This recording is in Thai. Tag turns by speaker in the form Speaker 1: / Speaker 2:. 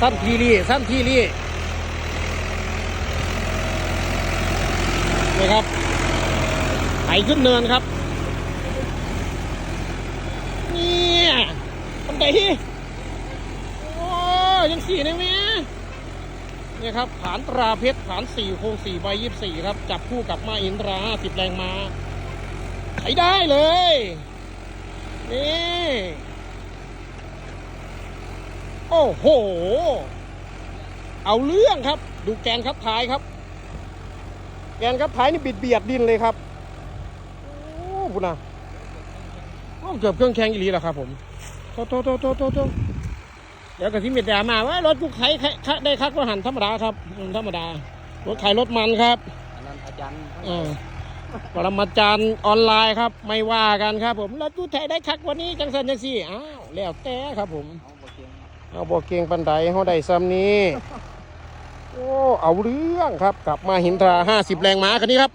Speaker 1: สั้นทีรีสั้นทีรีนี่ครับไถขึ้นเนินครับเนี่ยทำไดโอ้ยังสี่นะแม่เนี่ยครับผานตราเพชรผานสี่โครงสี่ใบยี่สี่ครับ จับคู่กับมาอินทราห้าสิบแรงมาไถได้เลย นี่ โอ้โห เอาเรื่องครับ ดูแกนครับท้ายครับ แกนครับท้ายนี่บิดเบียดดินเลยครับ โอ้พุนะโอ้เกือบเครื่องแข่งอีหลีแล้วครับผมโตโตโตโตโตโตเดี๋ยวกับที่เมียดามาว่ารถกูไขไขไขได้คักว่าหันธรรมดาครับอืมธรรมดารถไขรถมันครับ
Speaker 2: อันนั้นอาจารย์
Speaker 1: เออปรมาจารย์ออนไลน์ครับ ไม่ว่ากันครับผมรถกูไถได้คักวันนี้จังสันจังสี่อ้าวแล้วแต่ครับผม
Speaker 2: เอาบ่เก่ง
Speaker 1: เก่งปันไดเขาได้ซ้ำนี้ โอ้ เอาเรื่องครับ กลับมาหินทราห้าสิบแรงม้าคันนี้ครับ